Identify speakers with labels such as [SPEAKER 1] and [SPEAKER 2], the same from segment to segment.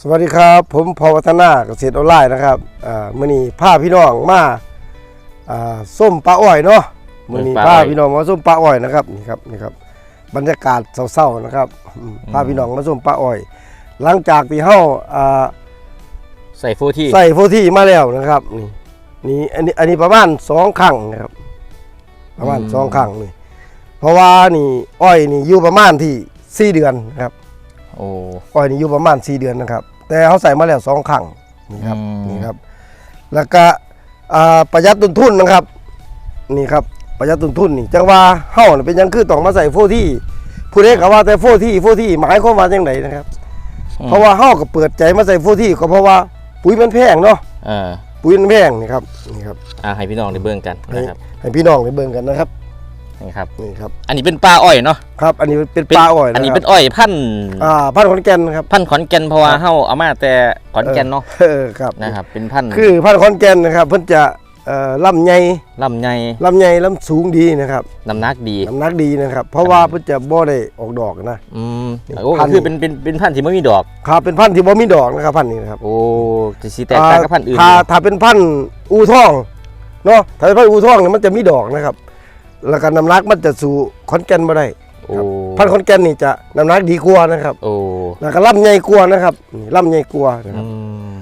[SPEAKER 1] สวัสดีครับ ผมพอวัฒนาเกษตรออนไลน์นะครับอ่ามื่อนี้พาพี่น้องมาอ่าส้มปลาอ้อยเนาะมื่อนี้
[SPEAKER 2] ปลาอ้
[SPEAKER 1] พา
[SPEAKER 2] อย
[SPEAKER 1] พี่น้องมาส้มปลาอ้อยนะครับนี่ครับนี่ครับบรรยากาศเศร้าๆนะครับอืมพาพี่น้องมาส้มปลาอ้อย หลังจากที่เฮาอ่า
[SPEAKER 2] ใส่ฟูที่
[SPEAKER 1] ใส่โฟที่มาแล้วนะครับนี่นี่อันนี้อันนี้ประมาณสองครั้งนะครับ ประมาณสองครั้งนี่เพราะว่านี่อ้อยนี่อยู่ประมาณที่สี่เดือนนะครับ
[SPEAKER 2] โอ้
[SPEAKER 1] อ้อยนี่อยู่ประมาณ 4 เดือนนะครับ แต่เขาใส่มาแล้วสองครั้งนี่ครับ
[SPEAKER 2] อืม
[SPEAKER 1] นี่ครับ แล้วก็อ่าประหยัดต้นทุนนะครับ นี่ครับประหยัดต้นทุนนี่จังว่าเฮาน่ะเป็นหยังคือต้องมาใส่โฟที่ผู้ใดก็ว่าแต่โฟที่โฟที่หมายความว่าจังไดนะครับเพราะว่าเฮาก็เปิดใจมาใส่โฟที่ก็เพราะว่าปุ๋ยมันแพงเนาะ
[SPEAKER 2] เออ
[SPEAKER 1] ปุ๋ยมันแพงนี่ครับนี่ครับ
[SPEAKER 2] อ่าให้พี่น้องได้เบิ่งกัน
[SPEAKER 1] ให้
[SPEAKER 2] นะครับ
[SPEAKER 1] ให้พี่น้องได้เบิ่งกันนะครับ
[SPEAKER 2] นี่ครับ
[SPEAKER 1] นี่ครับ
[SPEAKER 2] อันนี้เป็นปลาอ้อยเนาะ
[SPEAKER 1] ครับ อันนี้เป็นปลาอ้อยนะ
[SPEAKER 2] อันนี้
[SPEAKER 1] ค
[SPEAKER 2] เป็
[SPEAKER 1] รับ
[SPEAKER 2] นอ้อยพันธุ์
[SPEAKER 1] อ่าพันธุ์ขอนแก่นนะครับ
[SPEAKER 2] พันธุ์ขอนแก่นเพราะว่าเฮาเอามาแต่ขอนแก่นเนาะ
[SPEAKER 1] เออครับ
[SPEAKER 2] นะครับ เป็นพันธุ์
[SPEAKER 1] คือพันธุ์ขอนแก่นนะครับเพิ่นจะเอ่อลำใหญ่
[SPEAKER 2] ลำไย
[SPEAKER 1] ลำใหญ่ลำสูงดีนะครับ
[SPEAKER 2] น้ำหนักดี
[SPEAKER 1] น้ำหนักดีนะครับ เพราะว่าเพิ่นจะบ่ได้ออกดอกนะ
[SPEAKER 2] อืม
[SPEAKER 1] นี่
[SPEAKER 2] โอ้
[SPEAKER 1] พันธุ์
[SPEAKER 2] คือเป็นเป็นเป็นพันธุ์ที่ไม่มีดอก
[SPEAKER 1] ครับเป็นพันธุ์ที่บ่มีดอกนะครับพันธุ์นี้นะครับ
[SPEAKER 2] โอ้จะสีแตกต่างกับพันธุ์อื่น
[SPEAKER 1] ถ้าถ้าเป็นพันธุ์อูทองเนาะถ้าเป็นพันธุ์อูทองเนี่ยมันจะมีดอกนะครับ แล้วก็น้ำหนักมันจะสู่ขอนแก่นบ่ได้
[SPEAKER 2] โอ้
[SPEAKER 1] พันธุ์ขอนแก่นนี่จะน้ำหนักดีกว่านะครับ
[SPEAKER 2] โอ้
[SPEAKER 1] แล้วก็ลำใหญ่กว่านะครับนี่ลำใหญ่กว่านะค
[SPEAKER 2] อื
[SPEAKER 1] รับ
[SPEAKER 2] ม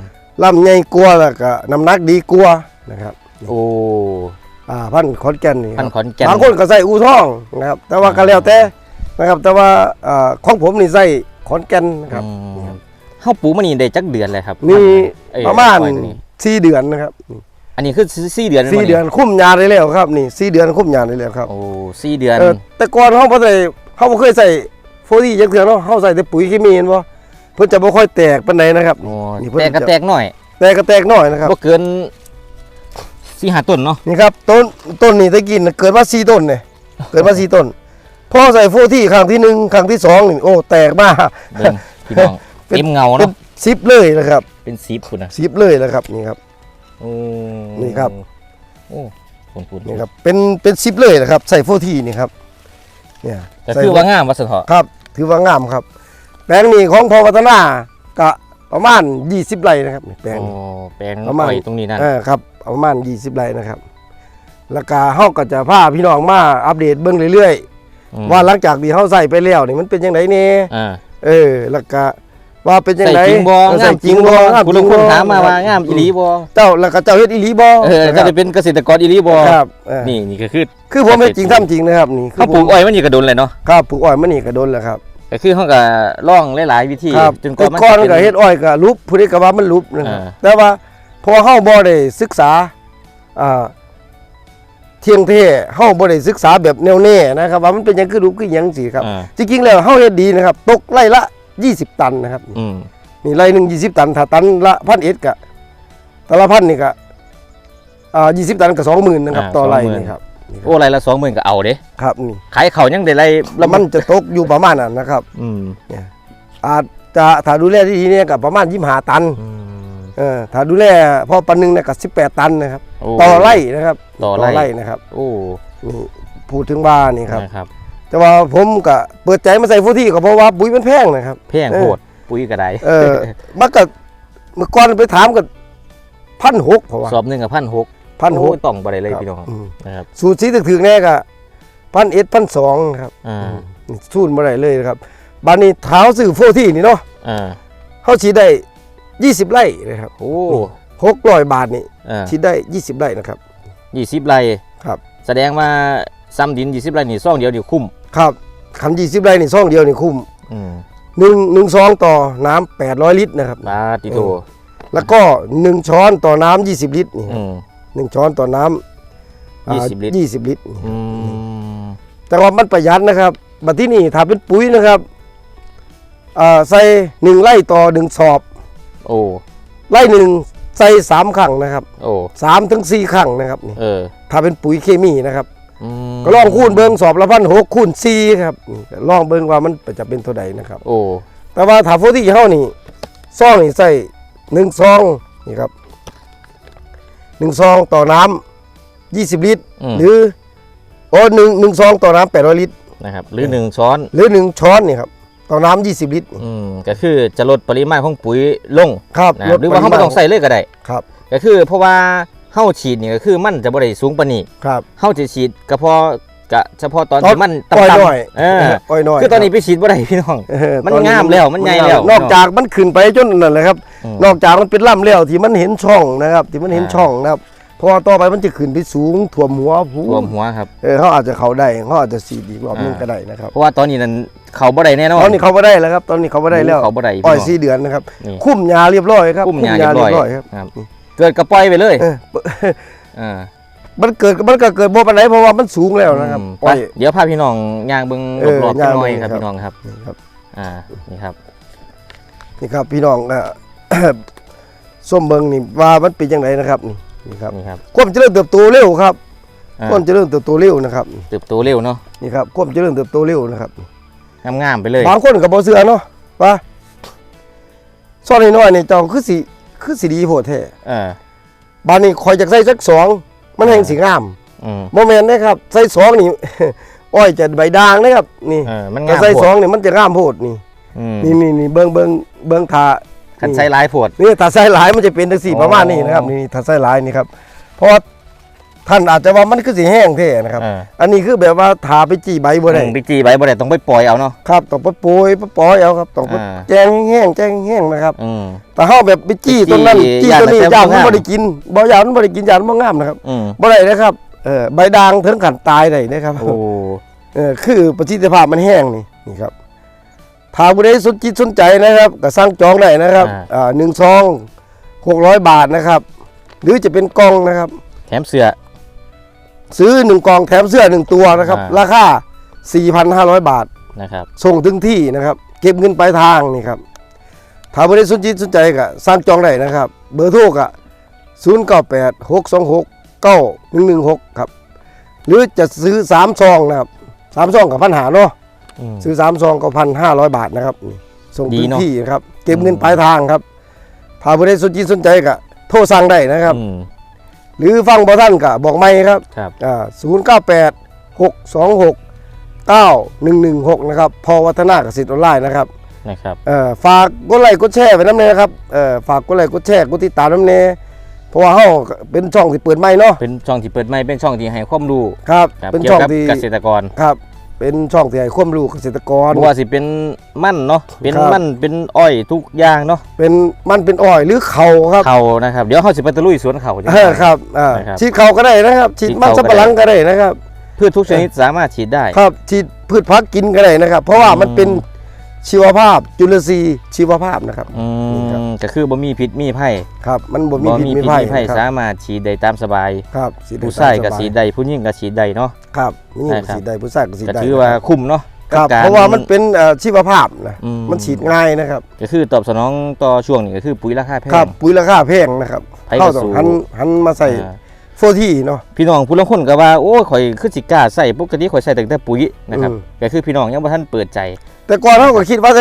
[SPEAKER 1] ลำใหญ่กว่าแล้วก็น้ำหนักดีกว่านะครับ
[SPEAKER 2] โอ้
[SPEAKER 1] อ่าพันธุ์ขอนแก่นนี่ค
[SPEAKER 2] พัน
[SPEAKER 1] รับ
[SPEAKER 2] ธุ์ขอนแก่น
[SPEAKER 1] บางคนก็ใส่อูทองนะครับ แต่ว่าก็แล้วแต่นะครับ แต่ว่าอ่าของผมนี่ใส่ขอนแก่นนะครับ
[SPEAKER 2] อืมเฮาปลูกมานี่ได้จักเดือนเลยครับ
[SPEAKER 1] มี
[SPEAKER 2] เอ้ย
[SPEAKER 1] ประมาณ
[SPEAKER 2] อ้อยตัวนี้
[SPEAKER 1] สี่เดือนนะครับ
[SPEAKER 2] อันนี้คือสี่เดือน
[SPEAKER 1] สี่
[SPEAKER 2] บ่
[SPEAKER 1] เดือนคุ้มยาได้แล้วครับนี่สี่เดือนคุ้มยาได้แล้วครับ
[SPEAKER 2] โอ้สี่เดือน
[SPEAKER 1] เออแต่ก่อนเขาบ่ได้เขาบ่เคยใส่โฟดีจักเทื่อเนาะเขาใส่แต่ปุ๋ยเคมีเห็นบ่เพิ่นจะบ่ค่อยแตกปานใดนะครับ
[SPEAKER 2] โอ้
[SPEAKER 1] นี่เพิ่น
[SPEAKER 2] แตกก็
[SPEAKER 1] จะ
[SPEAKER 2] แตกหน่อย
[SPEAKER 1] แตกก็แตกน้อยนะครับ
[SPEAKER 2] บ่เกินสี่ห้าต้นเนาะ
[SPEAKER 1] นี่ครับต้นต้นนี่ตะกี้น่ะเกิดมา4ต้นเนี่ยเกิดมา4ต้นพอใส่โฟที่ครั้งที่หนึ่งครั้งที่สองนี่โอ้แตกมาก
[SPEAKER 2] เบิ่งพี่น้อง
[SPEAKER 1] เป็น
[SPEAKER 2] เต็มเงา
[SPEAKER 1] เป็น
[SPEAKER 2] เนาะ
[SPEAKER 1] ซิปเลยนะครับ
[SPEAKER 2] เป็นซีฟคุณนะ
[SPEAKER 1] ซิปเลยนะครับนี่ครับ
[SPEAKER 2] โอ้
[SPEAKER 1] นี่ครับ
[SPEAKER 2] โอ้คุณคุณ
[SPEAKER 1] นี่ครับเป็นเป็นซิปเลยนะครับใส่โฟที่นี่ครับเนี่ย
[SPEAKER 2] แต่
[SPEAKER 1] ใส่
[SPEAKER 2] คือว่างามวัสดุ
[SPEAKER 1] ครับ ถือว่างามครับ แปลงนี้ของพอวัฒนากะประมาณ 20ไร่นะครับแปลง
[SPEAKER 2] โอ้
[SPEAKER 1] นี้
[SPEAKER 2] แปลง
[SPEAKER 1] ประมาณ
[SPEAKER 2] อ้อยตรงนี้นั่น
[SPEAKER 1] เออครับประมาณ 20ไร่นะครับแล้วก็เฮาก็จะพาพี่น้องมาอัปเดตเบิ่งเรื่อย
[SPEAKER 2] ม
[SPEAKER 1] ๆว่าหลังจากที่เฮาใส่ไปแล้วนี่มันเป็นจังไดแน่
[SPEAKER 2] อ่า
[SPEAKER 1] เออแล้วก็ ว่าเป็นจัง
[SPEAKER 2] ใส่
[SPEAKER 1] ได
[SPEAKER 2] จริงบ่
[SPEAKER 1] เอองาใส่
[SPEAKER 2] ม
[SPEAKER 1] จริงบ่งาม
[SPEAKER 2] คุณ
[SPEAKER 1] จ
[SPEAKER 2] ลุ
[SPEAKER 1] ริ
[SPEAKER 2] ง
[SPEAKER 1] ง
[SPEAKER 2] คน
[SPEAKER 1] บ่
[SPEAKER 2] ถามมาว่างามอีหลีบ่
[SPEAKER 1] เจ้าแล้วก็เจ้าเฮ็ดอีหลีบ่
[SPEAKER 2] เออจะได้เป็นเกษตรกรอีหลีบ่
[SPEAKER 1] ครับเออ
[SPEAKER 2] นี่นี่ก็คือ
[SPEAKER 1] คือผมเฮ็ดจริงทำจริงนะครับนี่คื
[SPEAKER 2] เขาปลูกอ้อยมันนี่ก็โดนเลยเนาะ
[SPEAKER 1] ครับปลูกอ้อยมันนี่ก็โดนแล้วครับ
[SPEAKER 2] ก็คือเขาก็ล่องหลายๆวิธี
[SPEAKER 1] ครับ
[SPEAKER 2] จนก
[SPEAKER 1] แต่
[SPEAKER 2] ว่ามัน
[SPEAKER 1] ก่อน
[SPEAKER 2] จะ
[SPEAKER 1] ก็
[SPEAKER 2] เป็น
[SPEAKER 1] เฮ็ดอ้อยก็ลุบผู้ใดก็ว่ามันลุบนะครับ
[SPEAKER 2] อ่า
[SPEAKER 1] แต่ว่าพอเฮาบ่ได้ศึกษาอ่าเที่ยงเท่เฮาบ่ได้ศึกษาแบบแนวแน่นะครับว่ามันเป็นหยังคือลุบคือหยังสิครับ
[SPEAKER 2] อ่า
[SPEAKER 1] จริงๆแล้วเฮาเฮ็ดดีนะครับ ตกไร่ละ 20 ตันนะครับ
[SPEAKER 2] อืม
[SPEAKER 1] นี่ไร่หนึง20 ตันถ้าตันละพันเอ็ดก็แต่ละพันนี่ก็อ่า20 ตันก็20,000นะครับต่อไร่นี่ครับนี่ค
[SPEAKER 2] โอ้
[SPEAKER 1] รับ
[SPEAKER 2] ไรละสองหมื่นก็เอาเด้
[SPEAKER 1] ครับนี่
[SPEAKER 2] ขายเขายังได้ไร
[SPEAKER 1] แล้วมันจะตกอยู่ประมาณนั้นนะครับ
[SPEAKER 2] อืม
[SPEAKER 1] อาจจะถ้าดูแลที่ดีเนี่ยก็ประมาณ25ตัน
[SPEAKER 2] อืม
[SPEAKER 1] เออถ้าดูแลพอปันหนึ่งเนี่ยก็สิบแปดตันนะครับ
[SPEAKER 2] โอ้
[SPEAKER 1] ต่อไร่นะครับ
[SPEAKER 2] ต่อไร่
[SPEAKER 1] นะครับ
[SPEAKER 2] โอ้
[SPEAKER 1] นี่พูดถึงว่านี่ครับ
[SPEAKER 2] นะครับ
[SPEAKER 1] แต่ว่าผมก็เปิดใจมาใส่ฟูที่ก็เพราะว่าปุ๋ยมันแพงนะครับ
[SPEAKER 2] แพงโหดปุ๋ยก็ได้
[SPEAKER 1] เออมันก็เมื่อก่อนไปถามก็พันหกเพราะว่า
[SPEAKER 2] สอบหนึ่งกับพันหก
[SPEAKER 1] พันหก
[SPEAKER 2] ต้องบ่ได้เลยพี่น้อง
[SPEAKER 1] อืม
[SPEAKER 2] นะครับ
[SPEAKER 1] สูตรสีถึกๆแน่ก็พันเอ็ดพันสองครับ
[SPEAKER 2] อ่า
[SPEAKER 1] สูตรมาได้เลยนะครับบานนี้เท้าสื่อโฟที่นี่เนาะ
[SPEAKER 2] อ่า
[SPEAKER 1] เขาฉีดได้ยี่สิบไร่นะครับ
[SPEAKER 2] โอ้
[SPEAKER 1] หกร้อยบาทนี่
[SPEAKER 2] อ่า
[SPEAKER 1] ฉีดได้ยี่สิบไร่นะครับ
[SPEAKER 2] ยี่สิบไร่
[SPEAKER 1] ครับ
[SPEAKER 2] แสดงว่าซ้ำดินยี่สิบไร่นี่ซ่องเดียวเดียวคุ้ม
[SPEAKER 1] ครับคำยี่สิบไร่นี่ซ่องเดียวนี่คุ้ม
[SPEAKER 2] อืม
[SPEAKER 1] หนึ่งหนึ่งซองต่อน้ำแปดร้อยลิตรนะครับ
[SPEAKER 2] บาติโต
[SPEAKER 1] เออแล้วก็หนึ่งช้อนต่อน้ำยี่สิบลิตรนี่
[SPEAKER 2] อืม
[SPEAKER 1] หนึ่งช้อนต่อน้ำอ่า
[SPEAKER 2] 20ลิตร
[SPEAKER 1] ยี่สิบลิตรนี่
[SPEAKER 2] อืม
[SPEAKER 1] แต่ว่ามันประหยัดนะครับบัดที่นี่ถ้าเป็นปุ๋ยนะครับอ่าใส่หนึ่งไร่ต่อหนึ่งสอบ
[SPEAKER 2] โอ้
[SPEAKER 1] ไร่หนึ่งใส่สามครั้งนะครับ
[SPEAKER 2] โอ้
[SPEAKER 1] สามถึงสี่ครั้งนะครับนี่
[SPEAKER 2] เออ
[SPEAKER 1] ถ้าเป็นปุ๋ยเคมีนะครับ
[SPEAKER 2] อืม
[SPEAKER 1] ก็ลองคูณเบิ้งสอบละพันหกคูณสี่ครับนี่ก็ลองเบิ้งว่ามันจะเป็นเท่าใดนะครับ
[SPEAKER 2] โอ้
[SPEAKER 1] แต่ว่าถ้าโฟที่เฮานี่ซองนี่ใส่หนึ่งซองนี่ครับหนึ่งซองต่อน้ำยี่สิบลิตร
[SPEAKER 2] อืม
[SPEAKER 1] หรือโอ้หนึ่งหนึ่งซองต่อน้ำแปดร้อยลิตร
[SPEAKER 2] นะครับหรือหนึ่งช้อน
[SPEAKER 1] หรือหนึ่งช้อนนี่ครับต่อน้ำ20ลิตร
[SPEAKER 2] อืมก็คือจะลดปริมาณของปุ๋ยลง
[SPEAKER 1] ครับ
[SPEAKER 2] นะครับหรือว่าเขาไม่ต้องใส่เลยก็ได้
[SPEAKER 1] ครับ
[SPEAKER 2] ก็คือเพราะว่า เฮาฉีดนี่ก็คือมันจะบ่ได้สูงปานนี้
[SPEAKER 1] ครับ
[SPEAKER 2] เฮาจะฉีดก็พอกะเฉพาะตอน
[SPEAKER 1] ตอน
[SPEAKER 2] ที่มัน
[SPEAKER 1] ปล่อย
[SPEAKER 2] ต่ำ
[SPEAKER 1] หน่อย
[SPEAKER 2] ๆเออ
[SPEAKER 1] ปล่อยหน่อย
[SPEAKER 2] คือตอนนี้ไปฉีดบ่ได้พี่น้อง
[SPEAKER 1] เออ
[SPEAKER 2] มัน
[SPEAKER 1] ตอ
[SPEAKER 2] งามแล้วมันใหญ่แล้ว
[SPEAKER 1] นอกจากมันขึ้นไปจนนั่นแหละครับ
[SPEAKER 2] อืม
[SPEAKER 1] นอกจากมันเป็นล่ำแล้วที่มันเห็นช่องนะครับ ที่มันเห็น
[SPEAKER 2] อ่า
[SPEAKER 1] ช่องนะครับเพราะว่าต่อไปมันจะขึ้นไปสูงถ่วมหัวผู้
[SPEAKER 2] รวมหัวครับ
[SPEAKER 1] เออเขาอาจจะเขาได้เขาอาจจะสีดอีกรอบนึง
[SPEAKER 2] อ่า
[SPEAKER 1] ก็ได้นะครับ
[SPEAKER 2] เพราะว่าตอนนี้นั้นเขาบ่ได้แน่นอน
[SPEAKER 1] ตอนนี้เขาไม่ได้แล้วครับ ตอนนี้เขาไม่ได้แล้ว
[SPEAKER 2] เขาบ่ได้พี่
[SPEAKER 1] อ้อย
[SPEAKER 2] น้อง
[SPEAKER 1] สี่เดือนนะครับ
[SPEAKER 2] นี่
[SPEAKER 1] คุ้มยาเรียบร้อยครับ
[SPEAKER 2] คุ้มยาเรียบร้อย
[SPEAKER 1] ครับ
[SPEAKER 2] ครับ เกิดกระปล่อยไปเลย
[SPEAKER 1] เออ
[SPEAKER 2] อ่า
[SPEAKER 1] มันเกิดมันก็เกิดบ่ปานไหนเพราะว่ามันสูงแล้วนะครับ
[SPEAKER 2] อืม
[SPEAKER 1] อ้อย
[SPEAKER 2] ไปเดี๋ยวพาพี่น้องย่างเบิ่ง
[SPEAKER 1] เออ
[SPEAKER 2] รอบๆจักหน่อย
[SPEAKER 1] ย่าง
[SPEAKER 2] ครับ
[SPEAKER 1] เบิ่ง
[SPEAKER 2] พี่น้องครับ
[SPEAKER 1] นี่ครับ
[SPEAKER 2] อ่านี่ครับ
[SPEAKER 1] นี่ครับพี่น้องนะ ส้มเบิงนี่ว่ามันเป็นยังไงนะครับนี่นี่ครับ
[SPEAKER 2] นี่ครับ
[SPEAKER 1] ความเจริญเติบโตเร็วครับ
[SPEAKER 2] อ่า
[SPEAKER 1] ความเจริญเติบโตเร็วนะครับ
[SPEAKER 2] เติบโตเร็วเนาะ
[SPEAKER 1] นี่ครับความเจริญเติบโตเร็วนะครับ
[SPEAKER 2] งามๆไปเลย
[SPEAKER 1] บางคนก็บ่เชื่อเนาะว่าซ่อนน้อยๆนี่เจ้าคือสิ คือสิดีโพดแท้
[SPEAKER 2] เออ
[SPEAKER 1] บานนี้คอยจากใส่สักสองมันแห่งสิงาม
[SPEAKER 2] อืม
[SPEAKER 1] บ่แม่นนะครับใส่สองนี่ อ้อยจะใบด่างนะครับ นี่
[SPEAKER 2] เออมัน
[SPEAKER 1] แต่
[SPEAKER 2] งาม
[SPEAKER 1] ใส่
[SPEAKER 2] โพ
[SPEAKER 1] สอ
[SPEAKER 2] ด
[SPEAKER 1] งนี่มันจะงามโพดนี่
[SPEAKER 2] อืม
[SPEAKER 1] นี่นี่นี่เบิ่งเบิ่งเบิ่งทา
[SPEAKER 2] คันใส่หลายโพด
[SPEAKER 1] นี่ถ้าใส่หลายมันจะเป็นจังซี่
[SPEAKER 2] อ๋อ
[SPEAKER 1] ประมาณนี้นะครับ นี่ถ้าใส่หลายนี่ครับเพราะว่า ท่านอาจจะว่ามันคือสิแห้งแท้นะครับ
[SPEAKER 2] เออ
[SPEAKER 1] อันนี้คือแบบว่าทาไปจี้ใบบ่ได้
[SPEAKER 2] อืมไปจีใบบ่ได้ต้องไปปล่อยเอาเนาะ
[SPEAKER 1] ครับต้องไปโปรยไปปล่อยเอาครับต้องไป
[SPEAKER 2] อ่า
[SPEAKER 1] แจงแห้งๆแจงแห้งๆนะครับ
[SPEAKER 2] อืม
[SPEAKER 1] แต่เฮาแบบไปจี้
[SPEAKER 2] ไปจี้
[SPEAKER 1] ต้นนั้นจี้
[SPEAKER 2] ย่าน
[SPEAKER 1] ต้นนี้
[SPEAKER 2] มันจะ
[SPEAKER 1] ยางมัน
[SPEAKER 2] บ่งาม
[SPEAKER 1] บ่ได้กินบ่ยางมันบ่ได้กินยางมันบ่งามนะครับ
[SPEAKER 2] อืม
[SPEAKER 1] บ่ได้นะครับเออใบด่างถึงขั้นตายได้นะครับ
[SPEAKER 2] โอ้
[SPEAKER 1] เออคือประสิทธิภาพมันแห้งนี่นี่ครับถ้าผู้ใดสนจิตสนใจนะครับก็สั่งจองได้นะครับอ่าหนึ่งซองหกร้อยบาทนะครับ หรือจะเป็นกล่องนะครับ
[SPEAKER 2] แถมเสื้อ
[SPEAKER 1] ซื้อหนึ่งกล่องแถมเสื้อหนึ่งตัวนะครับ
[SPEAKER 2] อ่า
[SPEAKER 1] ราคา 4,500 บาท
[SPEAKER 2] นะครับ
[SPEAKER 1] ส่งถึงที่นะครับ เก็บเงินปลายทางนี่ครับถ้าผู้ใดสนจิตสนใจก็สั่งจองได้นะครับ เบอร์โทรก็098 626 9116 ครับ หรือจะซื้อ 3 ซองนะครับ3ซองกับพันหาเนาะ
[SPEAKER 2] อืม
[SPEAKER 1] ซื้อสามซองก็พันห้าร้อยบาทนะครับนี่ส่ง
[SPEAKER 2] ดี
[SPEAKER 1] ถึง
[SPEAKER 2] เนอะ
[SPEAKER 1] ที่นะครับ เก็บเงิน
[SPEAKER 2] อืม
[SPEAKER 1] ปลายทางครับถ้าผู้ใดสนใจสนใจก็โทรสั่งได้นะครับ
[SPEAKER 2] อืม
[SPEAKER 1] หรือฟังบอท่านก็บอกไม่ครับ
[SPEAKER 2] ครับ
[SPEAKER 1] อ่าศูนย์เก้าแปดหกสองหกเก้าหนึ่งหนึ่งหกนะครับพอวัฒนาเกษตรออนไลน์นะครับ
[SPEAKER 2] นะครับ
[SPEAKER 1] เอ่อฝากกดไลค์กดแชร์ไปน้ำเนยนะครับเอ่อฝากกดไลค์กดแชร์กดติดตามน้ำเนยเพราะว่าเฮาก็เป็นช่องที่เปิดใหม่เนาะ
[SPEAKER 2] เป็นช่องที่เปิดใหม่เป็นช่องที่ให้ความรู้
[SPEAKER 1] ครับ
[SPEAKER 2] ครับ
[SPEAKER 1] เป็น
[SPEAKER 2] เกี่ย
[SPEAKER 1] ช่อ
[SPEAKER 2] ว
[SPEAKER 1] ง
[SPEAKER 2] กับ
[SPEAKER 1] ที่
[SPEAKER 2] เกษตรกร
[SPEAKER 1] ครับ เป็นช่องที่ให้ความรู้เกษตรกร
[SPEAKER 2] บ่ว่าสิเป็นมันเนาะเป็น
[SPEAKER 1] ครับ
[SPEAKER 2] มันเป็นอ้อยทุกอย่างเนาะ
[SPEAKER 1] เป็นมันเป็นอ้อยหรือเขาครับ
[SPEAKER 2] เขานะครับ เดี๋ยวเขาสิไปตะลุยสวนเขาจัง
[SPEAKER 1] เออครับอ่า
[SPEAKER 2] นะครับ
[SPEAKER 1] ฉีดเขาก็ได้นะครับฉีด
[SPEAKER 2] ฉีด
[SPEAKER 1] มัน
[SPEAKER 2] เขา
[SPEAKER 1] สับปะหลังก็ได้นะครับ
[SPEAKER 2] พืชทุกชนิดสามารถฉีดได้
[SPEAKER 1] ครับฉีดพืชพักกินก็ได้นะครับ เพราะว่า
[SPEAKER 2] อืม
[SPEAKER 1] มันเป็น ชีวภาพ จุลทรีย์ชีวภาพนะครับ
[SPEAKER 2] อื
[SPEAKER 1] ครับ
[SPEAKER 2] มก็คือบ่มีพิษมีภัย
[SPEAKER 1] ครับ มันบ่มี
[SPEAKER 2] บ่
[SPEAKER 1] พิษ
[SPEAKER 2] มี
[SPEAKER 1] มี
[SPEAKER 2] พิษ
[SPEAKER 1] ภัย
[SPEAKER 2] มีภัย
[SPEAKER 1] ครับ
[SPEAKER 2] สามารถฉีดได้ตามสบาย
[SPEAKER 1] ครับฉีดได้
[SPEAKER 2] ผู้ชายก็
[SPEAKER 1] ตมสบ
[SPEAKER 2] ฉีดได้ผู้หญิงก็ฉีดได้เนาะ
[SPEAKER 1] ครับนี่
[SPEAKER 2] ใช่
[SPEAKER 1] ก็
[SPEAKER 2] ครับ
[SPEAKER 1] ฉีดได้ผู้ชายก็ฉีด
[SPEAKER 2] ก็
[SPEAKER 1] ได้
[SPEAKER 2] ถือว่าคุ้มเนาะ
[SPEAKER 1] ครับ
[SPEAKER 2] กับก
[SPEAKER 1] เพราะว่ามันเป็นเอ่อชีวภาพนะ
[SPEAKER 2] อื
[SPEAKER 1] มันฉีดง่ายนะครับ
[SPEAKER 2] ก็คือตอบสนองต่อช่วงนี้ก็คือปุ๋ยราคาแพง
[SPEAKER 1] ครับปุ๋ยราคาแพงนะครับ
[SPEAKER 2] ไผก็
[SPEAKER 1] เข้าต้อง
[SPEAKER 2] สู้
[SPEAKER 1] หันหันมาใส่
[SPEAKER 2] อ่า
[SPEAKER 1] โฟทีเนาะ
[SPEAKER 2] พี่น้องผู้ลางคนก็ว่าโอ้ยข่อยคือสิกล้าใส่ปกติข่อยใส่แต่แต่ปุ๋ยนะครับ
[SPEAKER 1] อืม
[SPEAKER 2] ก็คือพี่น้องยังบ่ทันเปิดใจ
[SPEAKER 1] แต่ก่อนเราก็คิดว่า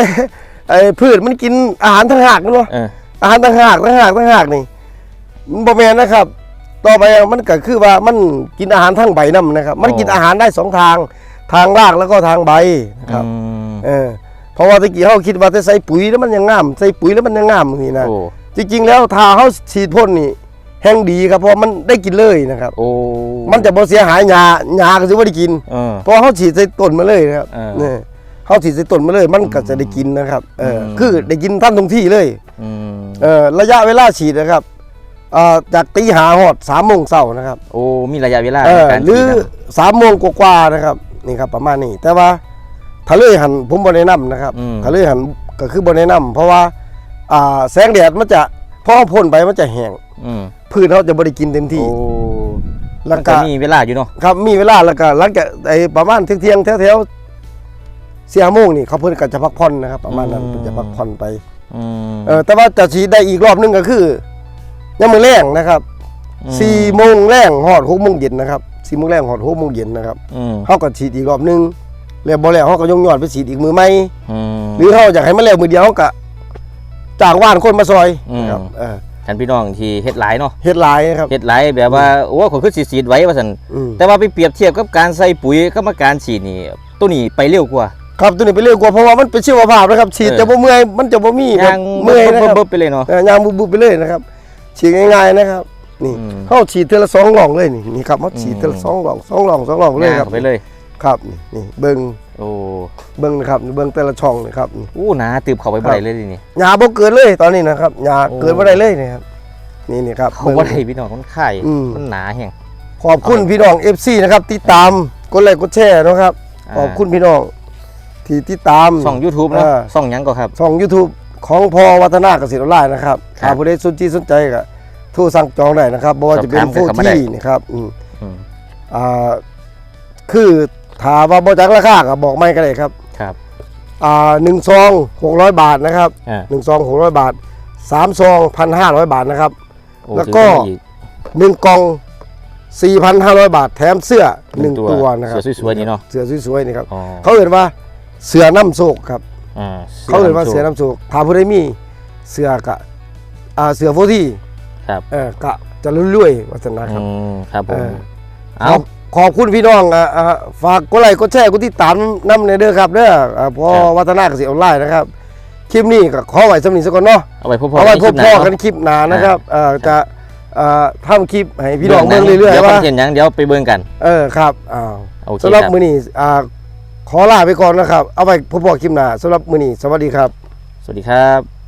[SPEAKER 1] ไอ้พืชมันกินอาหารทั้งหากเนาะ
[SPEAKER 2] เออ
[SPEAKER 1] อาหารต่างหากต่างหากต่างหากนี่มันบ่แม่นนะครับ ต่อไปมันก็คือว่ามันกินอาหารทั้งใบนํนะครับ มันกินอาหารได้สองทางทางรากแล้วก็ทางใบนะครับ
[SPEAKER 2] อืม
[SPEAKER 1] เออเพราะว่าตะกี้เขาคิดว่าจะใส่ปุ๋ยแล้วมันยังงาม ใส่ปุ๋ยแล้วมันยังงามนี่นะ
[SPEAKER 2] โอ้
[SPEAKER 1] จริงๆแล้วถ้าเขาฉีดพ่นนี่แห้งดีครับเพราะมันได้กินเลยนะครับ
[SPEAKER 2] โอ้
[SPEAKER 1] มันจะบ่เสียหายหญ้าหญ้าก็สิบ่ได้กิน
[SPEAKER 2] เออ
[SPEAKER 1] เพราะเขาฉีดใส่ต้นมาเลยนะครับ
[SPEAKER 2] เออ
[SPEAKER 1] เนี่ย เขาฉีดใส่ต้นมาเลย มันก็จะได้กินนะครับเอออ
[SPEAKER 2] ม
[SPEAKER 1] คือได้กินท่านตรงที่เลย
[SPEAKER 2] อืม
[SPEAKER 1] เอ่อระยะเวลาฉีดนะครับเอ่อจากตีหาหอดสามโมงเช้านะครับ
[SPEAKER 2] โอ้มีระยะเวลา
[SPEAKER 1] เอ
[SPEAKER 2] ใน
[SPEAKER 1] อ
[SPEAKER 2] การ
[SPEAKER 1] หรือ
[SPEAKER 2] ฉีดนะ
[SPEAKER 1] สามโมงกว่าๆนะครับนี่ครับประมาณนี้ แต่ว่าถ้าเลยหันผมบนแนะนำนะครับ
[SPEAKER 2] อืม
[SPEAKER 1] ถ้าเลยหันก็คือบนแนะนำเพราะว่าอ่าแสงแดดมันจะพอพ่นไปมันจะแห้ง
[SPEAKER 2] อืม
[SPEAKER 1] พืชเขาจะบริกินเต็มที่
[SPEAKER 2] โอ้
[SPEAKER 1] แล้
[SPEAKER 2] มั
[SPEAKER 1] วนก็
[SPEAKER 2] ก็มีเวลาอยู่เนาะ
[SPEAKER 1] ครับมีเวลาแล้วก็หลังจากไอ้ประมาณเที่ยงๆแถวๆ เสียโมงนี่เขาเพิ่นก็จะพักผ่อนนะครับ ประมาณนั้นเพิ่นจะพักผ่อนไป
[SPEAKER 2] อืม
[SPEAKER 1] เออแต่ว่าจะฉีดได้อีกรอบนึงก็คือยังมือแรงนะครับ
[SPEAKER 2] อืม
[SPEAKER 1] สี่โมงแรงหอดหกโมงเย็นนะครับสี่โมงแรงหอดหกโมงเย็นนะครับ
[SPEAKER 2] อืม
[SPEAKER 1] เขาก็ฉีดอีกรอบนึงแล้วบ่แล้วเขาก็ยงยอดไปฉีดอีกมือไหม
[SPEAKER 2] อืม
[SPEAKER 1] หรือเขาอยากให้มันแล้วมือเดียวเขาก็จ้างว่านคนมาซอย
[SPEAKER 2] อืม
[SPEAKER 1] นะครับเออ
[SPEAKER 2] ท่านพี่น้องที่เฮ็ดหลายเนาะ
[SPEAKER 1] เฮ็ดหลายนะครับ
[SPEAKER 2] เฮ็ดหลายแบบว่าโอ้ข่อยคือสิฉีดไว้ว่าซั่น
[SPEAKER 1] อืม
[SPEAKER 2] แต่ว่าไปเปรียบเทียบกับการใส่ปุ๋ยกับการฉีดนี่ตัวนี้ไปเร็วกว่า
[SPEAKER 1] ครับตัวนี้ไปเรื่อยกว่าเพราะว่ามันเป็นชีวภาพนะครับฉีด
[SPEAKER 2] เออ
[SPEAKER 1] จะบ่เมื่อยมันจะบ่มีแบบ
[SPEAKER 2] ยาง
[SPEAKER 1] เมื่อยนะครับ
[SPEAKER 2] เบิ่บๆไปเลยเนาะ
[SPEAKER 1] เออยางบุบๆไปเลยนะครับฉีดง่ายๆนะครับ นี่
[SPEAKER 2] อืม
[SPEAKER 1] เข้าฉีดเทอละสองหล่องเลยนี่นี่ครับเขาฉีดเทอละ
[SPEAKER 2] อืม
[SPEAKER 1] สองหล่องสองหล่องสองหล่องเลย
[SPEAKER 2] ยาง
[SPEAKER 1] ครับ
[SPEAKER 2] เข้าไปเลย
[SPEAKER 1] ครับนี่นี่เบิ้ง
[SPEAKER 2] โอ้
[SPEAKER 1] เบิ้งนะครับเบิ้งแต่ละช่องนะครับนี่
[SPEAKER 2] อู้หนาตืบเข้าไปบ่ได้เลยดินี่
[SPEAKER 1] หญ้าบ่เกิดเลยตอนนี้นะครับหญ้า
[SPEAKER 2] โอ้
[SPEAKER 1] เกิดบ่ได้เลยนะครับนี่นี่ครับ
[SPEAKER 2] เขาบ่ได้พี่น้องมันไข่
[SPEAKER 1] อืม
[SPEAKER 2] มันหนาแฮง
[SPEAKER 1] ขอบคุณพี่น้อง FC นะครับติดตามกดไลค์กดแชร์นะครับาขอบคุณพี่น้อง ที่ติดตาม
[SPEAKER 2] ช่อง YouTube เนาะ
[SPEAKER 1] เออ
[SPEAKER 2] ช่องหยังก็ครับ
[SPEAKER 1] ช่อง YouTube ของพอวัฒนาเกษตรออนไลน์นะครับ
[SPEAKER 2] ครับ
[SPEAKER 1] ถ้าผู้ใดสนใจสนใจก็โทรสั่งจองได้นะครับบ่ว่าจะเป็น
[SPEAKER 2] สอบ
[SPEAKER 1] โฟ
[SPEAKER 2] ถามกันเข้ามาได้
[SPEAKER 1] ที่นะครับอืม
[SPEAKER 2] อืม
[SPEAKER 1] อ่าคือถามว่าบ่จักราคาก็บอกไม่ก็ได้ครับ
[SPEAKER 2] ครับ
[SPEAKER 1] อ่า1ซอง600 บาทนะครับ
[SPEAKER 2] อ่า
[SPEAKER 1] 1ซอง600 บาท3ซอง1,500 บาทนะครับ
[SPEAKER 2] โอ้
[SPEAKER 1] แล้วก็
[SPEAKER 2] ถือว่าอี
[SPEAKER 1] หนึ่งกล่อง 4,500 บาท แถมเสื้อ
[SPEAKER 2] หนึ่ง
[SPEAKER 1] 1
[SPEAKER 2] ตัว
[SPEAKER 1] ตัวนะครับ
[SPEAKER 2] เสื้อสวยๆนี่เนาะ
[SPEAKER 1] เสื้อสวยๆนี่ครับ
[SPEAKER 2] อ๋อ
[SPEAKER 1] เขาเอ่นว่า เสื้อน้ำโศกครับ
[SPEAKER 2] อ่า
[SPEAKER 1] เขาเอ่นว่าเสื้อน้ำโศกถ้าผู้ใดมีเสื้อกะอ่าเสื้อโฟที่
[SPEAKER 2] ครับ
[SPEAKER 1] เออกะจะรวยๆวัฒนาค
[SPEAKER 2] อื
[SPEAKER 1] รับ
[SPEAKER 2] มครับผ
[SPEAKER 1] เอ
[SPEAKER 2] ม
[SPEAKER 1] อ
[SPEAKER 2] เอา
[SPEAKER 1] ขอบขอบคุณพี่น้องอ่าอ่าฝากกดไลค์กดแชร์กดติดตามน้ำในเด้อครับเด้ออ่าพอวัฒนาเกษตรออนไลน์นะครับคลิปนี้ก็ขอไว้สำนีสักก่อนเนาะ
[SPEAKER 2] เอาไว้พบ
[SPEAKER 1] เอาไว้พบ
[SPEAKER 2] ใน
[SPEAKER 1] พ่อ
[SPEAKER 2] คลิปหา
[SPEAKER 1] กันคลิปหน้านะครับเอ่อจะเอ่อทำคลิปให้พี่น้อง
[SPEAKER 2] หนั
[SPEAKER 1] เบิ่งเรื่อย
[SPEAKER 2] ดี๋ว
[SPEAKER 1] ๆ
[SPEAKER 2] คอ
[SPEAKER 1] ว่า น
[SPEAKER 2] เทนต์หยังเดี๋ยวไปเบิ่งกัน
[SPEAKER 1] เออครับอ้าว
[SPEAKER 2] โอเค
[SPEAKER 1] สำหรับ
[SPEAKER 2] ครับ
[SPEAKER 1] มื้อนี้อ่า ขอลาไปก่อนนะครับ เอาไปพบกับคลิปหน้าสำหรับมื้อนี้สวัสดีครับ
[SPEAKER 2] สวัสดีครับ